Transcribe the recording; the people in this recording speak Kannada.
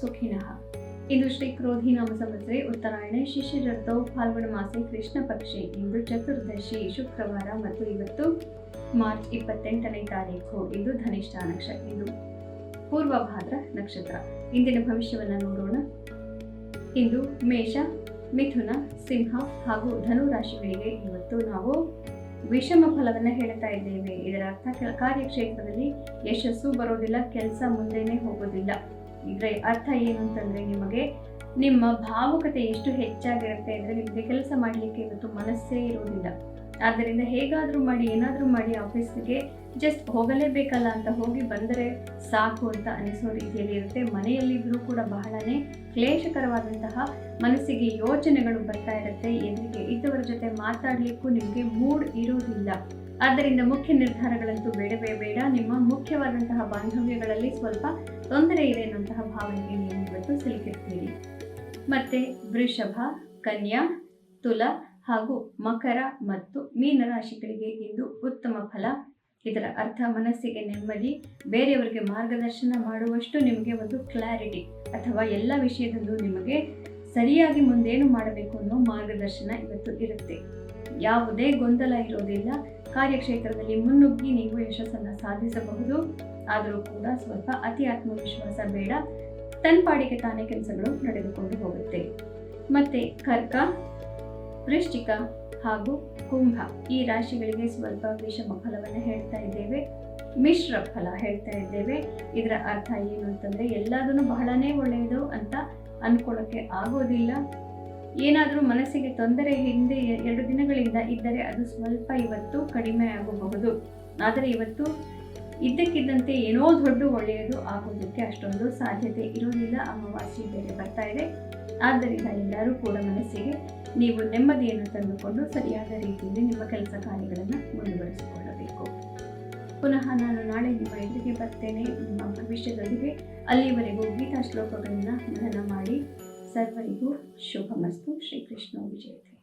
ಸುಖಿನಃ. ಇಂದು ಶ್ರೀ ಕ್ರೋಧಿ ನಾಮ ಸಂವತ್ಸರೆ ಉತ್ತರಾಯಣ ಶಿಶಿರರ್ಥೌ ಫಾಲ್ಗುಣ ಮಾಸೆ ಕೃಷ್ಣ ಪಕ್ಷಿ ಇಂದು ಚತುರ್ದಶಿ ಶುಕ್ರವಾರ ಮತ್ತು ಇವತ್ತು ಮಾರ್ಚ್ ಇಪ್ಪತ್ತೆಂಟನೇ ತಾರೀಕು, ಇದು ಧನಿಷ್ಠ ನಕ್ಷತ್ರ, ಇಂದು ಪೂರ್ವಭಾದ್ರ ನಕ್ಷತ್ರ. ಇಂದಿನ ಭವಿಷ್ಯವನ್ನು ನೋಡೋಣ. ಇಂದು ಮೇಷ, ಮಿಥುನ, ಸಿಂಹ ಹಾಗೂ ಧನು ರಾಶಿಗಳಿಗೆ ಇವತ್ತು ನಾವು ವಿಷಮ ಫಲವನ್ನು ಹೇಳ್ತಾ ಇದ್ದೇವೆ. ಇದರ ಅರ್ಥ ಕಾರ್ಯಕ್ಷೇತ್ರದಲ್ಲಿ ಯಶಸ್ಸು ಬರೋದಿಲ್ಲ, ಕೆಲಸ ಮುಂದೆನೆ ಹೋಗೋದಿಲ್ಲ. ಇದರ ಅರ್ಥ ಏನು ಅಂತಂದ್ರೆ ನಿಮಗೆ ನಿಮ್ಮ ಭಾವುಕತೆ ಎಷ್ಟು ಹೆಚ್ಚಾಗಿರುತ್ತೆ ಅಂದರೆ ನಿಮಗೆ ಕೆಲಸ ಮಾಡಲಿಕ್ಕೆ ಇವತ್ತು ಮನಸ್ಸೇ ಇರೋದಿಲ್ಲ ಆದ್ದರಿಂದ ಹೇಗಾದರೂ ಮಾಡಿ, ಏನಾದರೂ ಮಾಡಿ ಆಫೀಸ್ಗೆ ಜಸ್ಟ್ ಹೋಗಲೇಬೇಕಲ್ಲ ಅಂತ ಹೋಗಿ ಬಂದರೆ ಸಾಕು ಅಂತ ಅನಿಸೋ ರೀತಿಯಲ್ಲಿ ಇರುತ್ತೆ. ಮನೆಯಲ್ಲಿದ್ದರೂ ಕೂಡ ಬಹಳನೇ ಕ್ಲೇಶಕರವಾದಂತಹ ಮನಸ್ಸಿಗೆ ಯೋಚನೆಗಳು ಬರ್ತಾ ಇರುತ್ತೆ. ಎದುರಿಗೆ ಇದ್ದವರ ಜೊತೆ ಮಾತಾಡಲಿಕ್ಕೂ ನಿಮಗೆ ಮೂಡ್ ಇರೋದಿಲ್ಲ ಆದ್ದರಿಂದ ಮುಖ್ಯ ನಿರ್ಧಾರಗಳಂತೂ ನಿಮ್ಮ ಮುಖ್ಯವಾದಂತಹ ಬಾಂಧವ್ಯಗಳಲ್ಲಿ ಸ್ವಲ್ಪ ತೊಂದರೆ ಇದೆ ಅನ್ನುವಂತಹ ಭಾವನೆಗೆ ನೀವು ಇವತ್ತು ಸಿಲುಕಿರ್ತೀರಿ. ಮತ್ತೆ ವೃಷಭ, ಕನ್ಯಾ, ತುಲ ಹಾಗೂ ಮಕರ ಮತ್ತು ಮೀನ ರಾಶಿಗಳಿಗೆ ಇಂದು ಉತ್ತಮ ಫಲ. ಇದರ ಅರ್ಥ ಮನಸ್ಸಿಗೆ ನೆಮ್ಮದಿ, ಬೇರೆಯವರಿಗೆ ಮಾರ್ಗದರ್ಶನ ಮಾಡುವಷ್ಟು ನಿಮಗೆ ಒಂದು ಕ್ಲಾರಿಟಿ ಅಥವಾ ಎಲ್ಲ ವಿಷಯದಲ್ಲೂ ನಿಮಗೆ ಸರಿಯಾಗಿ ಮುಂದೇನು ಮಾಡಬೇಕು ಅನ್ನೋ ಮಾರ್ಗದರ್ಶನ ಇವತ್ತು ಇರುತ್ತೆ. ಯಾವುದೇ ಗೊಂದಲ ಇರೋದಿಲ್ಲ. ಕಾರ್ಯಕ್ಷೇತ್ರದಲ್ಲಿ ಮುನ್ನುಗ್ಗಿ ನೀವು ಯಶಸ್ಸನ್ನು ಸಾಧಿಸಬಹುದು. ಆದರೂ ಕೂಡ ಸ್ವಲ್ಪ ಅತಿ ಆತ್ಮವಿಶ್ವಾಸ ಬೇಡ. ತನ್ಪಾಡಿಗೆ ತಾನೇ ಕೆಲಸಗಳು ನಡೆದುಕೊಂಡು ಹೋಗುತ್ತೆ. ಮತ್ತೆ ಕರ್ಕ, ವೃಶ್ಚಿಕ ಹಾಗೂ ಕುಂಭ ಈ ರಾಶಿಗಳಿಗೆ ಸ್ವಲ್ಪ ವಿಷಮ ಫಲವನ್ನು ಹೇಳ್ತಾ ಇದ್ದೇವೆ. ಮಿಶ್ರ ಫಲ ಹೇಳ್ತಾ ಇದ್ದೇವೆ. ಇದರ ಅರ್ಥ ಏನು ಅಂತಂದ್ರೆ ಎಲ್ಲದನ್ನು ಬಹಳನೇ ಒಳ್ಳೆಯದು ಅಂತ ಅನ್ಕೊಳ್ಳೋಕೆ ಆಗೋದಿಲ್ಲ. ಏನಾದರೂ ಮನಸ್ಸಿಗೆ ತೊಂದರೆ ಹಿಂದೆ ಎರಡು ದಿನಗಳಿಂದ ಇದ್ದರೆ ಅದು ಸ್ವಲ್ಪ ಇವತ್ತು ಕಡಿಮೆ ಆಗಬಹುದು. ಆದರೆ ಇವತ್ತು ಇದ್ದಕ್ಕಿದ್ದಂತೆ ಏನೋ ದೊಡ್ಡ ಒಳ್ಳೆಯದು ಆಗೋದಕ್ಕೆ ಅಷ್ಟೊಂದು ಸಾಧ್ಯತೆ ಇರೋದಿಲ್ಲ. ಅಮಾವಾಸ್ಯೆ ಬೇರೆ ಬರ್ತಾ ಇದೆ. ಆದ್ದರಿಂದ ಎಲ್ಲರೂ ಕೂಡ ಮನಸ್ಸಿಗೆ ನೀವು ನೆಮ್ಮದಿಯನ್ನು ತಂದುಕೊಂಡು ಸರಿಯಾದ ರೀತಿಯಲ್ಲಿ ನಿಮ್ಮ ಕೆಲಸ ಕಾರ್ಯಗಳನ್ನು ಮುಂದುವರಿಸಿಕೊಳ್ಳಬೇಕು ಪುನಃ ನಾನು ನಾಳೆ ನಿಮ್ಮ ಎದುರಿಗೆ ಬರ್ತೇನೆ. ನಿಮ್ಮ ಭವಿಷ್ಯದೊಂದಿಗೆ ಅಲ್ಲಿವರೆಗೂ ಗೀತಾ ಶ್ಲೋಕಗಳನ್ನು ಮನನ ಮಾಡಿ. ಸರ್ವರಿಗೂ ಶುಭಮಸ್ತು. ಶ್ರೀಕೃಷ್ಣ ವಿಜಯತೆ.